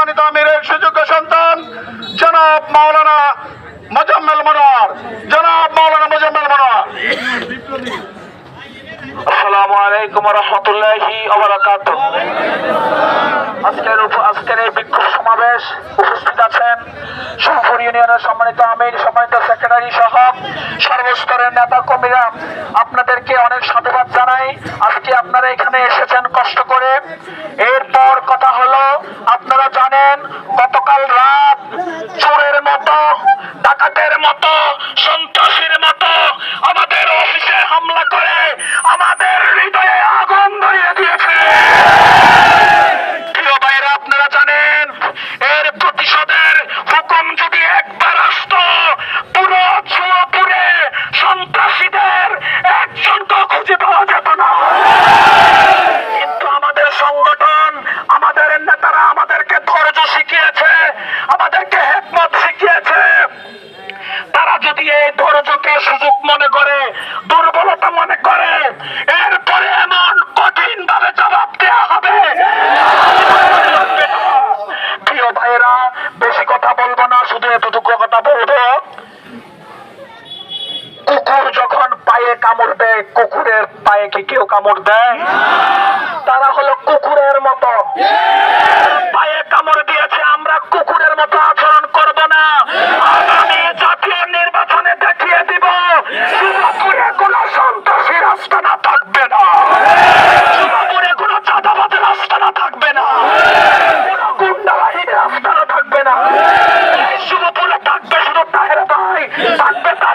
সম্মানিত আমিরের সুযোগ্য সন্তান, জনাব মাওলানা মজাম্মেল মনোয়ার জনাব মাওলানা মজাম্মেল মনোয়ার আজকের সমাবেশ উপস্থিত আছেন সম্মানিত সম্মানিত সেক্রেটারি সহ সর্বস্তরের আপনাদেরকে অনেক সাধুবাদ জানাই। আজকে আপনারা এখানে এসেছেন কষ্ট করে। ভাইয়েরা বেশি কথা বলব না, শুধু এতটুকু কথা বলব। কুকুর যখন পায়ে কামড় দেয়, কুকুরের পায়ে কি কেউ কামড় দেয়? তারা হলো কুকুরের মতো। Hospital!